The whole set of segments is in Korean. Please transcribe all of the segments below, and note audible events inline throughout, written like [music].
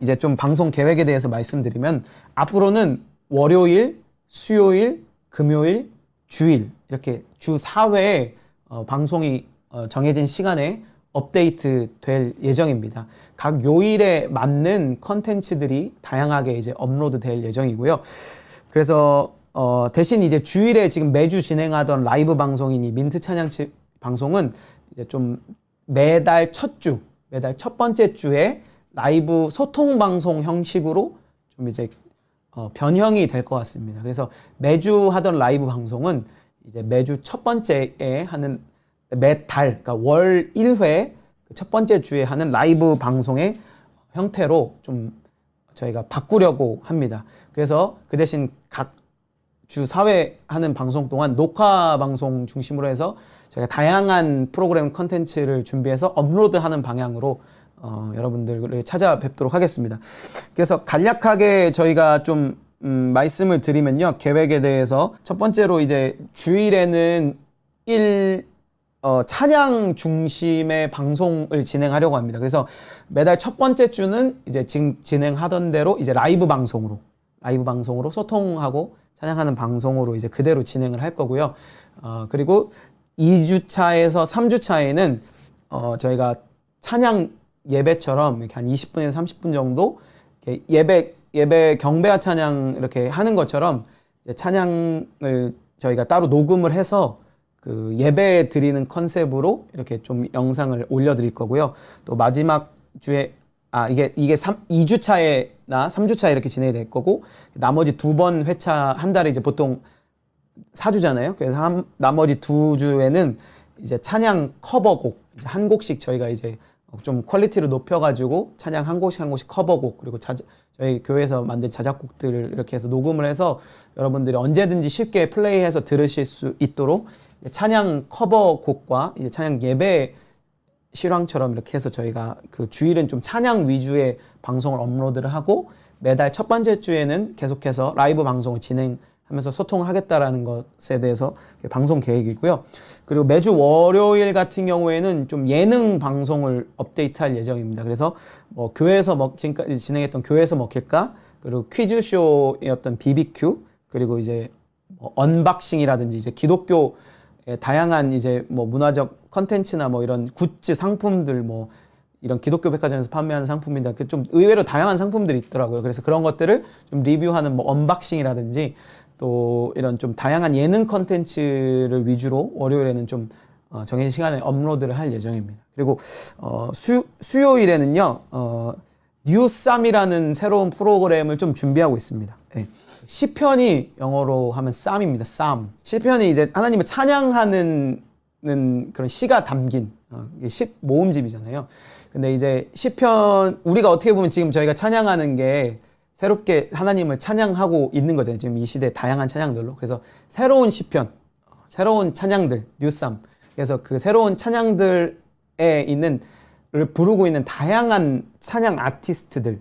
이제 좀 방송 계획에 대해서 말씀드리면 앞으로는 월요일, 수요일, 금요일, 주일 이렇게 주 4회에 어, 방송이 어, 정해진 시간에 업데이트 될 예정입니다. 각 요일에 맞는 컨텐츠들이 다양하게 이제 업로드 될 예정이고요. 그래서 어, 대신 이제 주일에 지금 매주 진행하던 라이브 방송인 이 민트 찬양치 방송은 이제 좀 매달 첫 주, 매달 첫 번째 주에 라이브 소통 방송 형식으로 좀 이제 어, 변형이 될 것 같습니다. 그래서 매주 하던 라이브 방송은 이제 매주 첫 번째에 하는 매달, 그러니까 월 1회 그첫 번째 주에 하는 라이브 방송의 형태로 좀 저희가 바꾸려고 합니다. 그래서 그 대신 각주 4회 하는 방송 동안 녹화 방송 중심으로 해서 저희가 다양한 프로그램 컨텐츠를 준비해서 업로드하는 방향으로 어, 여러분들을 찾아뵙도록 하겠습니다. 그래서 간략하게 저희가 좀 음, 말씀을 드리면요. 계획에 대해서 첫 번째로 이제 주일에는 일 어, 찬양 중심의 방송을 진행하려고 합니다. 그래서 매달 첫 번째 주는 이제 지금 진행하던 대로 이제 라이브 방송으로 라이브 방송으로 소통하고 찬양하는 방송으로 이제 그대로 진행을 할 거고요. 어, 그리고 2주차에서 3주차에는 어, 저희가 찬양 예배처럼 이렇게 한 20분에서 30분 정도 예배 예배 경배와 찬양 이렇게 하는 것처럼 찬양을 저희가 따로 녹음을 해서 그 예배 드리는 컨셉으로 이렇게 좀 영상을 올려드릴 거고요. 또 마지막 주에 아 이게 이게 3, 2주 차에나 3주 차에 이렇게 진행이 될 거고 나머지 두 번 회차 한 달에 이제 보통 4주잖아요. 그래서 한, 나머지 두 주에는 이제 찬양 커버곡 이제 한 곡씩 저희가 이제 좀 퀄리티를 높여가지고 찬양 한 곡씩 한 곡씩 커버곡 그리고 자, 저희 교회에서 만든 자작곡들을 이렇게 해서 녹음을 해서 여러분들이 언제든지 쉽게 플레이해서 들으실 수 있도록 찬양 커버곡과 이제 찬양 예배 실황처럼 이렇게 해서 저희가 그 주일은 좀 찬양 위주의 방송을 업로드를 하고 매달 첫 번째 주에는 계속해서 라이브 방송을 진행 하면서 소통을 하겠다라는 것에 대해서 방송 계획이고요. 그리고 매주 월요일 같은 경우에는 좀 예능 방송을 업데이트할 예정입니다. 그래서 뭐 교회에서 먹 지금까지 진행했던 교회에서 먹힐까 그리고 퀴즈쇼였던 BBQ 그리고 이제 뭐 언박싱이라든지 이제 기독교 예, 다양한 이제 뭐 문화적 컨텐츠나 뭐 이런 굿즈 상품들 뭐 이런 기독교 백화점에서 판매하는 상품인데 그좀 의외로 다양한 상품들이 있더라고요. 그래서 그런 것들을 좀 리뷰하는 뭐 언박싱이라든지 또 이런 좀 다양한 예능 컨텐츠를 위주로 월요일에는 좀 어, 정해진 시간에 업로드를 할 예정입니다. 그리고 어, 수, 수요일에는요 어, 뉴쌈이라는 새로운 프로그램을 좀 준비하고 있습니다. 예. 시편이 영어로 하면 쌈입니다. 쌈. 시편이 이제 하나님을 찬양하는 그런 시가 담긴 어, 시 모음집이잖아요. 근데 이제 시편 우리가 어떻게 보면 지금 저희가 찬양하는 게 새롭게 하나님을 찬양하고 있는 거잖아요. 지금 이 시대 다양한 찬양들로. 그래서 새로운 시편, 어, 새로운 찬양들, 뉴쌈. 그래서 그 새로운 찬양들에 있는 를 부르고 있는 다양한 찬양 아티스트들을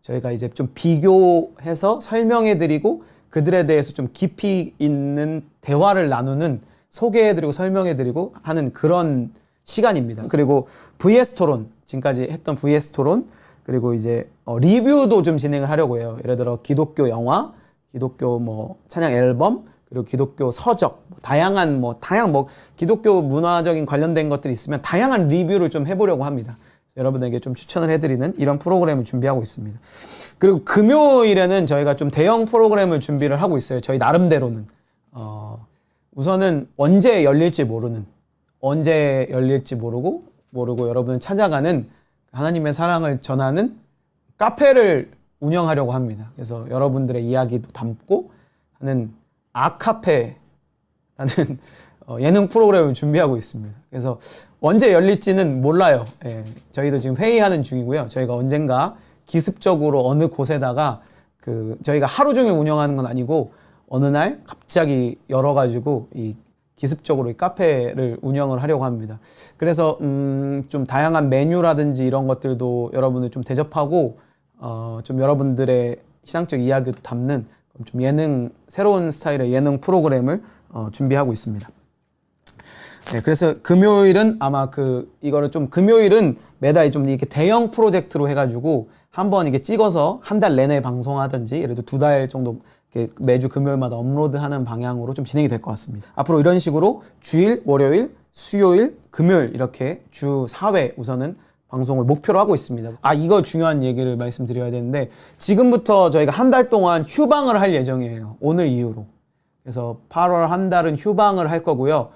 저희가 이제 좀 비교해서 설명해 드리고 그들에 대해서 좀 깊이 있는 대화를 나누는 소개해 드리고 설명해 드리고 하는 그런 시간입니다. 그리고 VS 토론, 지금까지 했던 VS 토론, 그리고 이제 어, 리뷰도 좀 진행을 하려고 해요. 예를 들어 기독교 영화, 기독교 뭐 찬양 앨범, 그리고 기독교 서적, 뭐 다양한 뭐 다양 뭐 기독교 문화적인 관련된 것들이 있으면 다양한 리뷰를 좀 해보려고 합니다. 여러분에게 좀 추천을 해드리는 이런 프로그램을 준비하고 있습니다. 그리고 금요일에는 저희가 좀 대형 프로그램을 준비를 하고 있어요. 저희 나름대로는 어, 우선은 언제 열릴지 모르는 언제 열릴지 모르고 모르고 여러분을 찾아가는 하나님의 사랑을 전하는 카페를 운영하려고 합니다. 그래서 여러분들의 이야기도 담고 하는 아카페라는 [laughs] 어, 예능 프로그램을 준비하고 있습니다. 그래서 언제 열릴지는 몰라요. 예, 저희도 지금 회의하는 중이고요. 저희가 언젠가 기습적으로 어느 곳에다가 그 저희가 하루 종일 운영하는 건 아니고 어느 날 갑자기 열어가지고 이 기습적으로 이 카페를 운영을 하려고 합니다. 그래서 음, 좀 다양한 메뉴라든지 이런 것들도 여러분을 좀 대접하고 어, 좀 여러분들의 시상적 이야기도 담는 좀 예능 새로운 스타일의 예능 프로그램을 어, 준비하고 있습니다. 네, 그래서 금요일은 아마 그 이거를 좀 금요일은 매달 좀 이렇게 대형 프로젝트로 해가지고 한번 이게 찍어서 한 달 내내 방송하든지 예를 들어 두 달 정도 매주 금요일마다 업로드하는 방향으로 좀 진행이 될 것 같습니다. 앞으로 이런 식으로 주일, 월요일, 수요일, 금요일 이렇게 주 4회 우선은 방송을 목표로 하고 있습니다. 아, 이거 중요한 얘기를 말씀드려야 되는데 지금부터 저희가 한 달 동안 휴방을 할 예정이에요. 오늘 이후로. 그래서 8월 한 달은 휴방을 할 거고요.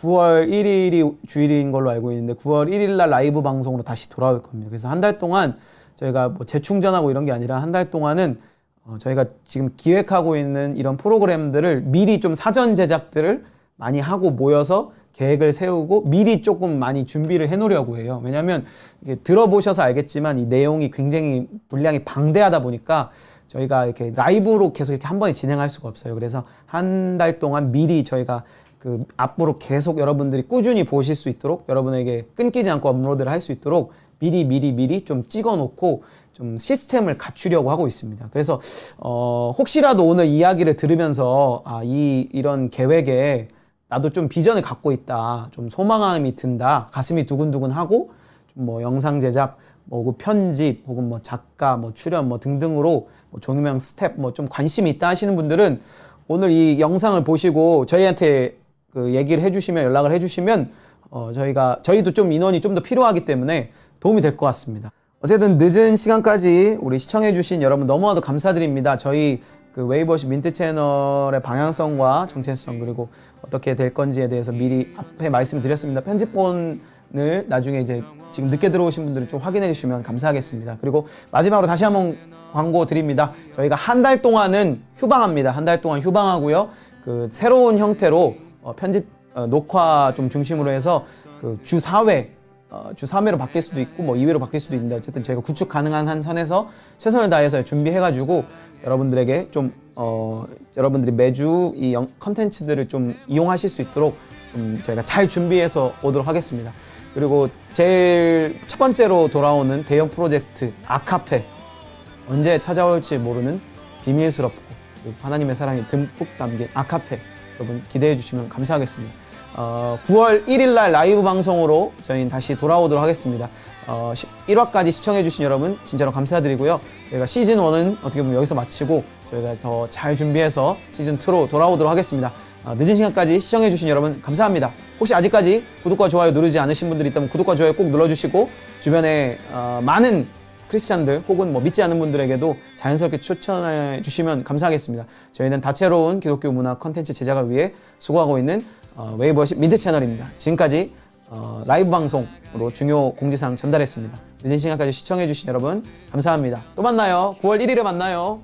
9월 1일이 주일인 걸로 알고 있는데 9월 1일 날 라이브 방송으로 다시 돌아올 겁니다. 그래서 한 달 동안 저희가 뭐 재충전하고 이런 게 아니라 한 달 동안은 어, 저희가 지금 기획하고 있는 이런 프로그램들을 미리 좀 사전 제작들을 많이 하고 모여서 계획을 세우고 미리 조금 많이 준비를 해 놓으려고 해요. 왜냐하면 들어보셔서 알겠지만 이 내용이 굉장히 분량이 방대하다 보니까 저희가 이렇게 라이브로 계속 이렇게 한 번에 진행할 수가 없어요. 그래서 한 달 동안 미리 저희가 그 앞으로 계속 여러분들이 꾸준히 보실 수 있도록 여러분에게 끊기지 않고 업로드를 할 수 있도록 미리 미리 미리 좀 찍어 놓고 좀 시스템을 갖추려고 하고 있습니다. 그래서 어 혹시라도 오늘 이야기를 들으면서 아 이 이런 계획에 나도 좀 비전을 갖고 있다. 좀 소망감이 든다. 가슴이 두근두근하고 좀 뭐 영상 제작, 뭐그 편집, 혹은 뭐 작가, 뭐 출연, 뭐 등등으로 뭐 종유명 스텝 뭐 좀 관심이 있다 하시는 분들은 오늘 이 영상을 보시고 저희한테 그 얘기를 해주시면 연락을 해주시면 어 저희가 저희도 좀 인원이 좀 더 필요하기 때문에 도움이 될 것 같습니다. 어쨌든 늦은 시간까지 우리 시청해주신 여러분 너무나도 감사드립니다. 저희 그 웨이버시 민트 채널의 방향성과 정체성 그리고 어떻게 될 건지에 대해서 미리 앞에 말씀드렸습니다. 편집본을 나중에 이제 지금 늦게 들어오신 분들은 좀 확인해 주시면 감사하겠습니다. 그리고 마지막으로 다시 한번 광고 드립니다. 저희가 한 달 동안은 휴방합니다. 한 달 동안 휴방하고요. 그 새로운 형태로 어, 편집 어, 녹화 좀 중심으로 해서 그 주 4회 어, 주 3회로 바뀔 수도 있고 뭐 2회로 바뀔 수도 있는데 어쨌든 저희가 구축 가능한 한 선에서 최선을 다해서 준비해가지고 여러분들에게 좀 어, 여러분들이 매주 이 영- 컨텐츠들을 좀 이용하실 수 있도록 좀 저희가 잘 준비해서 오도록 하겠습니다. 그리고 제일 첫 번째로 돌아오는 대형 프로젝트 아카페 언제 찾아올지 모르는 비밀스럽고 그리고 하나님의 사랑이 듬뿍 담긴 아카페 여러분 기대해 주시면 감사하겠습니다. 어, 9월 1일 날 라이브 방송으로 저희는 다시 돌아오도록 하겠습니다. 어, 1화까지 시청해 주신 여러분 진짜로 감사드리고요. 저희가 시즌 1은 어떻게 보면 여기서 마치고 저희가 더 잘 준비해서 시즌 2로 돌아오도록 하겠습니다. 어, 늦은 시간까지 시청해 주신 여러분 감사합니다. 혹시 아직까지 구독과 좋아요 누르지 않으신 분들이 있다면 구독과 좋아요 꼭 눌러주시고 주변에 어, 많은 크리스찬들 혹은 뭐 믿지 않는 분들에게도 자연스럽게 추천해 주시면 감사하겠습니다. 저희는 다채로운 기독교 문화 컨텐츠 제작을 위해 수고하고 있는 어, 웨이버십 민트 채널입니다. 지금까지 어, 라이브 방송으로 중요 공지사항 전달했습니다. 늦은 시간까지 시청해 주신 여러분 감사합니다. 또 만나요. 9월 1일에 만나요.